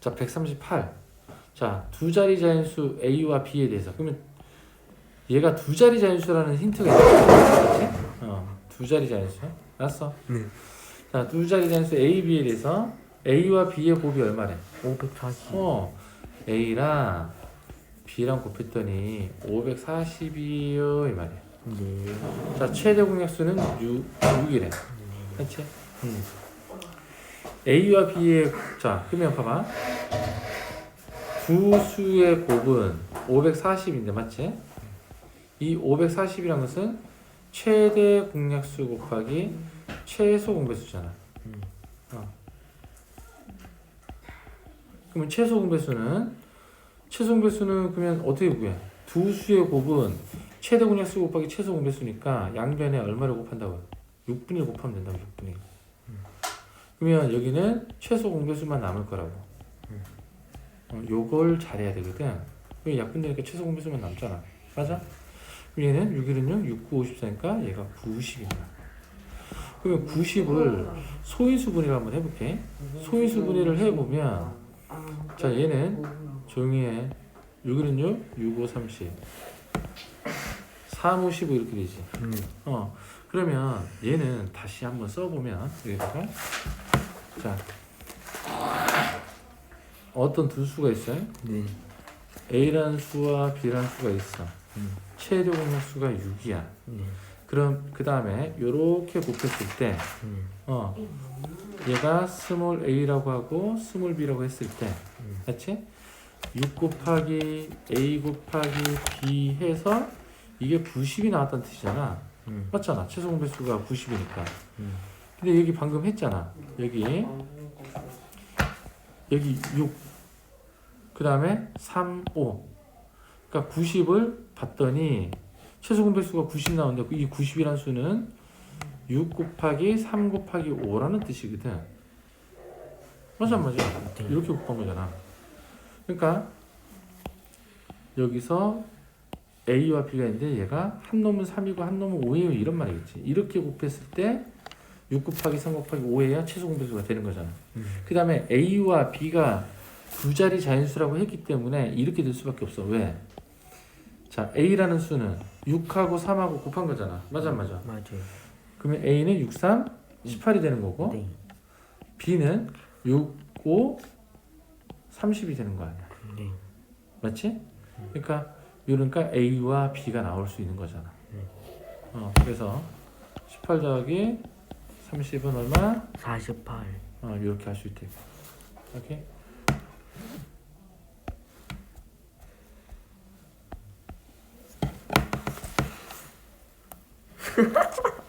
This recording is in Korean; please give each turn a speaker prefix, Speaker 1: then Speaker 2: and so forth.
Speaker 1: 자, 138. 자, 두 자리 자연수 A와 B에 대해서. 그러면 얘가 두 자리 자연수라는 힌트가. 그렇지? 어, 두 자리 자연수. 알았어?
Speaker 2: 네.
Speaker 1: 자, 두 자리 자연수 A, B에 대해서 A와 B의 곱이 얼마래?
Speaker 2: 540.
Speaker 1: 어, A랑 B랑 곱했더니 540이요 이 말이야.
Speaker 2: 네.
Speaker 1: 자, 최대 공약수는 6, 6이래. 그렇지? 음. A와 B의 자, 그러면 봐봐. 두 수의 곱은 540인데 맞지? 이 540이란 것은 최대 공약수 곱하기 최소 공배수잖아.
Speaker 2: 음.
Speaker 1: 어. 그러면 최소 공배수는 최소 공배수는 그러면 어떻게 구해? 두 수의 곱은 최대 공약수 곱하기 최소 공배수니까 양변에 얼마를 곱한다고? 6분의 1 곱하면 된다고 6분의 1. 그러면 여기는 최소 공배수만 남을 거라고. 어, 요걸 잘해야 되거든. 왜 약분되니까 최소 공배수만 남잖아. 맞아? 그럼 얘는 6일은요 6, 9, 54니까 얘가 90입니다. 그러면 90을 소인수 분해를 한번 해볼게. 소인수 분해를 해보면 자 얘는 조용히 해. 6일은 6, 6, 5, 30. 3, 5, 15 이렇게 되지.
Speaker 2: 음.
Speaker 1: 어 그러면 얘는 다시 한번 써보면 여기다가 자 어떤 두 수가 있어요?
Speaker 2: 네.
Speaker 1: A라는 수와 B라는 수가 있어.
Speaker 2: 음.
Speaker 1: 최대 공약수가 6이야.
Speaker 2: 네.
Speaker 1: 그럼 그 다음에 요렇게 곱했을 때
Speaker 2: 음.
Speaker 1: 어, 얘가 스몰 a라고 하고 스몰 b라고 했을 때
Speaker 2: 음.
Speaker 1: 맞지? 6 곱하기 a 곱하기 b 해서 이게 90이 나왔다는 뜻이잖아
Speaker 2: 음.
Speaker 1: 맞잖아 최소 공배수가 90이니까
Speaker 2: 음.
Speaker 1: 근데 여기 방금 했잖아. 여기. 여기 6 그 다음에 3, 5 그러니까 90을 봤더니 최소 공배수가 90 나오는데 이 90이라는 수는 6 곱하기 3 곱하기 5라는 뜻이거든. 맞아 안 맞아
Speaker 2: 네.
Speaker 1: 이렇게 곱한 거잖아. 그러니까 여기서 A와 B가 있는데 얘가 한 놈은 3이고 한 놈은 5예요. 이런 말이겠지. 이렇게 곱했을 때 6 곱하기 3 곱하기 5해야 최소 공배수가 되는 거잖아
Speaker 2: 음.
Speaker 1: 그 다음에 A와 B가 두 자리 자연수라고 했기 때문에 이렇게 될 수밖에 없어 왜? 자 A라는 수는 6하고 3하고 곱한 거잖아 맞아 안 맞아?
Speaker 2: 맞아요.
Speaker 1: 그러면 A는 6, 3, 18이 되는 거고
Speaker 2: 네.
Speaker 1: B는 6, 5, 30이 되는 거 아니야
Speaker 2: 네.
Speaker 1: 맞지? 그러니까 이러니까 A와 B가 나올 수 있는 거잖아
Speaker 2: 네.
Speaker 1: 어 그래서 18 더하기 30은 얼마?
Speaker 2: 48.
Speaker 1: 어 이렇게 할 수 있대 오케이?